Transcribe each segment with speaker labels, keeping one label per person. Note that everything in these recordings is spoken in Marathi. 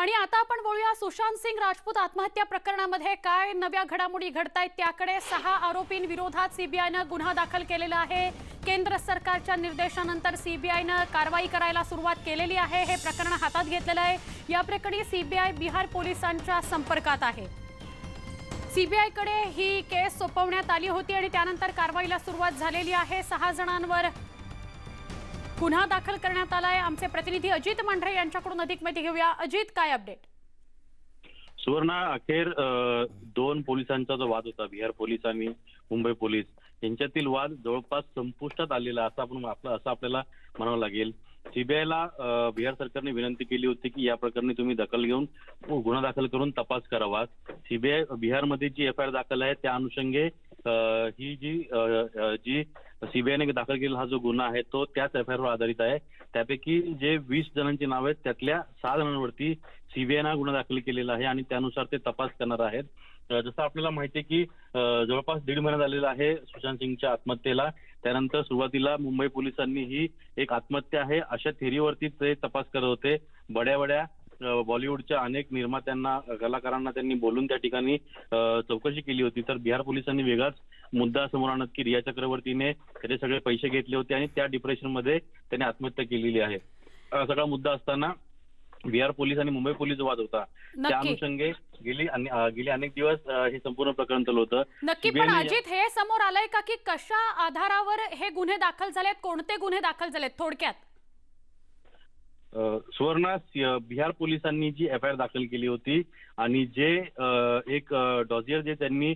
Speaker 1: आणि आता आपण बोलूया सुशांत सिंग राजपूत आत्महत्या प्रकरणामध्ये काय नव्या घडामोडी घडतायत त्याकडे सहा आरोपींविरोधात सीबीआयनं गुन्हा दाखल केलेला आहे. केंद्र सरकारच्या निर्देशानंतर सीबीआयनं कारवाई करायला सुरुवात केलेली आहे. हे प्रकरण हातात घेतलेलं आहे. या प्रकरणी सीबीआय बिहार पोलिसांच्या संपर्कात आहे. सीबीआयकडे ही केस सोपवण्यात आली होती आणि त्यानंतर कारवाईला सुरुवात झालेली आहे. सहा जणांवर गुन्हा दाखल करण्यात आलाय. आमचे प्रतिनिधी अजित मांढरे यांच्याकडून अधिक माहिती घेऊया. अजित काय अपडेट
Speaker 2: सुवर्णा अखेर दोन पोलिसांचा जो वाद होता बिहार पोलीस आणि मुंबई पोलीस यांच्यातील वाद जवळपास संपुष्टात आलेला असा आपण आपलं असं आपल्याला म्हणावं लागेल. सीबीआयला बिहार सरकारने विनंती केली होती की या प्रकरणी तुम्ही दखल घेऊन गुन्हा दाखल करून तपास करावा. सीबीआय बिहारमध्ये जी एफ आय आर दाखल आहे त्या अनुषंगे ही जी जी सीबीआयने दाखल केलेला हा जो गुन्हा आहे तो त्याच एफ आय आर वर आधारित आहे. त्यापैकी जे वीस जणांची नाव आहेत त्यातल्या सहा जणांवरती सीबीआयनं गुन्हा दाखल केलेला आहे आणि त्यानुसार ते तपास करणार आहेत. जसं आपल्याला माहिती आहे की जवळपास दीड महिना झालेला आहे सुशांत सिंगच्या आत्महत्येला. त्यानंतर सुरुवातीला मुंबई पोलिसांनी ही एक आत्महत्या आहे अशा थेरीवरती ते तपास करत होते. बड्या बड्या बॉलिवूडच्या अनेक निर्मात्यांना कलाकारांना त्यांनी बोलून त्या ठिकाणी चौकशी केली होती. तर बिहार पोलिसांनी वेगळाच मुद्दा समोर आणत की रिया चक्रवर्तीने त्याचे सगळे पैसे घेतले होते आणि त्या डिप्रेशनमध्ये त्याने आत्महत्या केलेली आहे. सगळा मुद्दा असताना बिहार पोलीस आणि मुंबई पोलीस वाद होता त्या अनुषंगे गेली गेली अनेक दिवस हे संपूर्ण प्रकरण चालू होतं.
Speaker 1: नक्की पण अजित हे समोर आलंय का की कशा आधारावर हे गुन्हे दाखल झालेत? कोणते गुन्हे दाखल झालेत थोडक्यात?
Speaker 2: सुवर्णा बिहार पोलिसांनी जी एफ आय आर दाखल केली होती आणि जे एक डॉजियर जे त्यांनी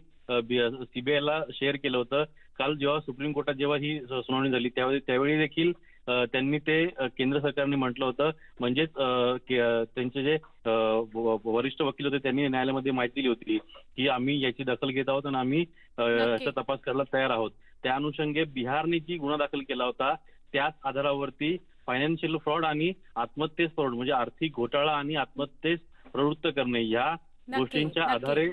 Speaker 2: सीबीआयला शेअर केलं होतं काल जेव्हा सुप्रीम कोर्टात जेव्हा ही सुनावणी झाली त्यावेळी त्यावेळी देखील त्यांनी ते केंद्र सरकारने म्हटलं होतं म्हणजेच त्यांचे जे वरिष्ठ वकील होते त्यांनी न्यायालयामध्ये माहिती दिली होती की आम्ही याची दखल घेत आहोत आणि आम्ही. याचा तपास करायला तयार आहोत त्या अनुषंगे बिहारने जी गुन्हा दाखल केला होता त्याच आधारावरती फायनान्शियल फ्रॉड आणि आत्महत्येस फ्रॉड म्हणजे आर्थिक घोटाळा आणि आत्महत्येस प्रवृत्त करणे या गोष्टींच्या. आधारे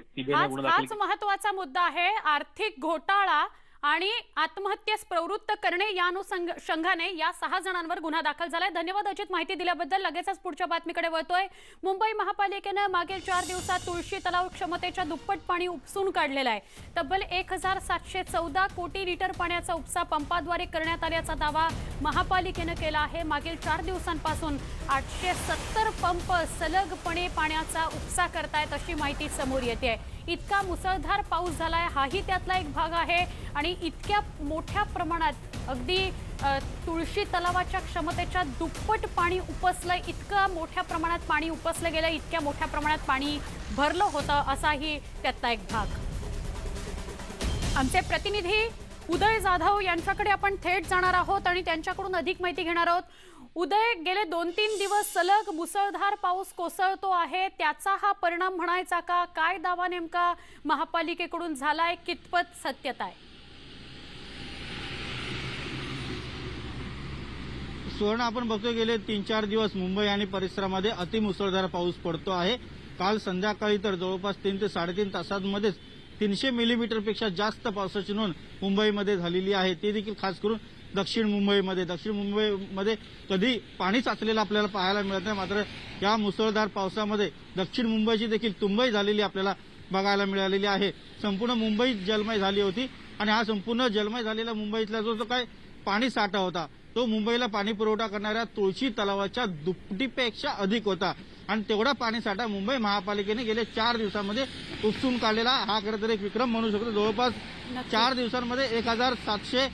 Speaker 1: हाच महत्त्वाचा मुद्दा आहे आर्थिक घोटाळा आणि आत्महत्येस प्रवृत्त करणे या अनुषंगाने या सहा जणांवर गुन्हा दाखल झालाय. धन्यवाद अजित माहिती दिल्याबद्दल. लगेचच पुढच्या बातमीकडे वळतोय. मुंबई महापालिकेनं मागील चार दिवसात तुळशी तलाव क्षमतेच्या दुप्पट पाणी उपसून काढलेलं आहे. तब्बल एक हजार सातशे चौदा कोटी लिटर पाण्याचा उपसा पंपाद्वारे करण्यात आल्याचा दावा महापालिकेनं केला आहे. मागील चार दिवसांपासून आठशे सत्तर पंप सलगपणे पाण्याचा उपसा करतायत अशी माहिती समोर येते आहे इतका मुसळधार पाऊस झालाय हाही त्यातला एक भाग आहे. आणि इतक्या मोठ्या प्रमाणात अगदी तुळशी तलावाच्या क्षमतेच्या दुप्पट पाणी उपसलं इतकं मोठ्या प्रमाणात पाणी उपसलं गेलं इतक्या मोठ्या प्रमाणात पाणी भरलं होतं असाही त्यातला एक भाग. आमचे प्रतिनिधी उदय जाधव यांच्याकडे आपण थेट जाणार आहोत आणि त्यांच्याकडून अधिक माहिती घेणार आहोत. उदय गेले दोन तीन दिवस सलग मुसळधार पाऊस कोसळतो आहे. त्याचा हा परिणाम म्हणायचा का? काय दावा नेमका महापालिकेकडून झालाय? कितपत सत्यता आहे?
Speaker 3: सुवर्ण आपण बघतोय गेले तीन चार दिवस मुंबई आणि परिसरामध्ये अतिमुसळधार पाऊस पडतो आहे. काल संध्याकाळी तर जवळपास तीन ते साडेतीन तासांमध्येच तीनशे मिलीमीटरपेक्षा जास्त पावसाची नोंद मुंबईमध्ये झालेली आहे. ते देखील खास करून दक्षिण मुंबईमध्ये. दक्षिण मुंबईमध्ये कधी पाणी साचलेलं आपल्याला पाहायला मिळत नाही. मात्र या मुसळधार पावसामध्ये दक्षिण मुंबईची देखील तुंबई झालेली आपल्याला बघायला मिळालेली आहे. संपूर्ण मुंबई जलमय झाली होती आणि हा संपूर्ण जलमय झालेला मुंबईतला जो जो काय पाणी साठा होता तो मुंबईला पाणी पुरवठा करणाऱ्या तुळशी तलावाच्या दुपटीपेक्षा अधिक होता. आणि तेवढा पाणीसाठा मुंबई महापालिकेने गेल्या चार दिवसामध्ये उपसून काढलेला. हा खरं तर एक विक्रम म्हणू शकतो. जवळपास. चार दिवसांमध्ये एक हजार सातशे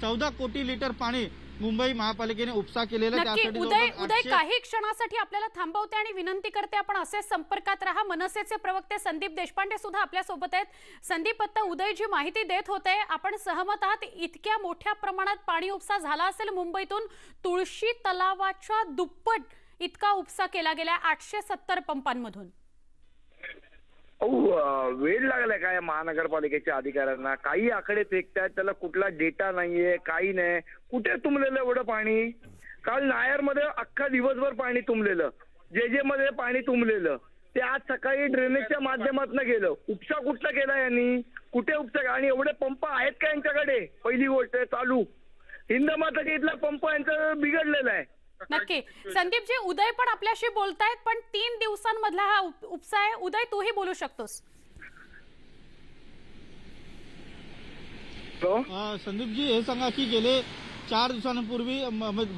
Speaker 3: चौदा कोटी लिटर पाणी मुंबई महापालिकेने उपसा केलेला त्यासाठी
Speaker 1: उदय उदय काही क्षणासाठी आपल्याला थांबवते आणि विनंती करते आपण असे संपर्कात राहा. मनसेचे प्रवक्ते संदीप देशपांडे सुद्धा आपल्यासोबत आहेत. संदीप आता उदय जी माहिती देत होते. आपण सहमत आहात इतक्या मोठ्या प्रमाणात पाणी उपसा झाला असेल मुंबईतून तुळशी तलावाच्या दुप्पट इतका उपसा केला गेला आठशे सत्तर पंपांमधून.
Speaker 4: वेळ लागलाय काय महानगरपालिकेच्या अधिकाऱ्यांना? काही आकडे फेकतात त्याला कुठला डेटा नाहीये काही नाही. कुठे तुंबलेलं एवढं पाणी? काल नायरमध्ये अख्खा दिवसभर पाणी तुंबलेलं. जे जे मध्ये पाणी तुंबलेलं. ते आज सकाळी ड्रेनेजच्या माध्यमातून गेलं. उपसा कुठला केला यांनी? कुठे उपसा आणि एवढे पंप आहेत का यांच्याकडे? पहिली गोष्ट चालू. हिंदमाताच्या इथला पंप यांचा बिघडलेला आहे.
Speaker 1: नक्की. संदीपजी उदय पण आपल्याशी बोलतायत पण तीन दिवसांमधला हा उप- उपसा आहे उदय तूही बोलू शकतोस.
Speaker 3: संदीपजी हे सांगा की गेले चार दिवसांपूर्वी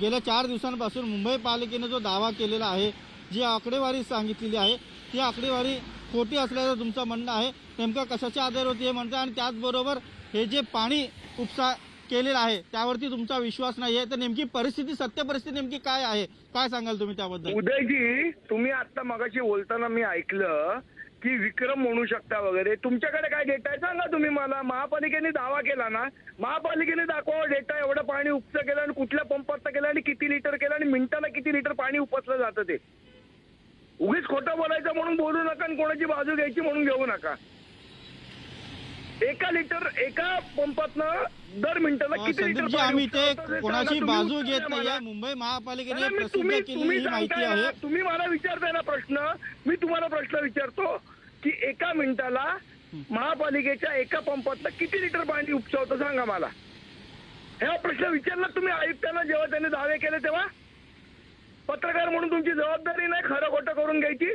Speaker 3: गेल्या चार दिवसांपासून मुंबई पालिकेने जो दावा केलेला आहे जी आकडेवारी सांगितलेली आहे ती आकडेवारी खोटी असल्याचं तुमचं म्हणणं आहे. नेमकं कशाच्या आधारावरती हे म्हणतं आणि त्याचबरोबर हे जे पाणी उपसा केलेलं आहे त्यावरती तुमचा विश्वास नाही आहे तर नेमकी परिस्थिती सत्य परिस्थिती नेमकी काय आहे? काय सांगाल तुम्ही त्याबद्दल?
Speaker 4: उदयजी तुम्ही आता मगाशी बोलताना मी ऐकलं की विक्रम म्हणू शकता वगैरे. तुमच्याकडे काय डेटा आहे? सांगा तुम्ही मला. महापालिकेने दावा केला ना? महापालिकेने दाखवा डेटा एवढं पाणी उपचं केलं आणि कुठल्या पंपाचं केलं आणि किती लिटर केलं आणि मिनिटाला किती लिटर पाणी उपसलं जातं ते? उगीच खोटं बोलायचं म्हणून बोलू नका आणि कोणाची बाजू घ्यायची म्हणून घेऊ नका. एका लिटर एका पंपातनं दर मिनिटाला किती लिटर
Speaker 3: संदीपजी
Speaker 4: पाणी
Speaker 3: आम्ही
Speaker 4: उपसा
Speaker 3: ते
Speaker 4: होतं ते
Speaker 3: कोणाची
Speaker 4: सांगा. तुम्ही
Speaker 3: बाजू
Speaker 4: उत्तर
Speaker 3: घेत
Speaker 4: द्या मला.
Speaker 3: मुंबई महापालिकेने
Speaker 4: नाही, मी
Speaker 3: प्रसिद्ध
Speaker 4: तुम्ही
Speaker 3: केलेली
Speaker 4: तुम्ही
Speaker 3: ही माहिती
Speaker 4: सांगताय
Speaker 3: आहे.
Speaker 4: तुम्ही मला विचारताय ना प्रश्न. मी तुम्हाला प्रश्न विचारतो की एका मिनिटाला महापालिकेच्या एका पंपातनं किती लिटर पाणी उपसवतं सांगा मला. हा प्रश्न विचारला तुम्ही आयुक्तांना जेव्हा त्यांनी दावे केले तेव्हा? पत्रकार म्हणून तुमची जबाबदारी नाही खरं खोटं करून घ्यायची?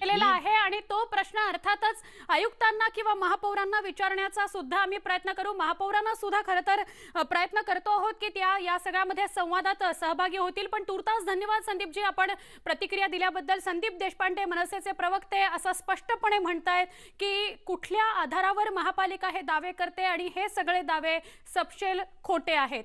Speaker 1: केलेला आहे आणि तो प्रश्न अर्थातच आयुक्तांना किंवा महापौरांना विचारण्याचा सुद्धा आम्ही प्रयत्न करू. महापौरांना सुद्धा खरं तर प्रयत्न करतो आहोत की त्या या सगळ्यामध्ये संवादात सहभागी होतील. पण तुर्तास धन्यवाद संदीपजी. आपण प्रतिक्रिया दिल्याबद्दल संदीप देशपांडे मनसेचे प्रवक्ते असं स्पष्टपणे म्हणतायत की कुठल्या आधारावर महापालिका हे दावे करते आणि हे सगळे दावे सपशेल खोटे आहेत.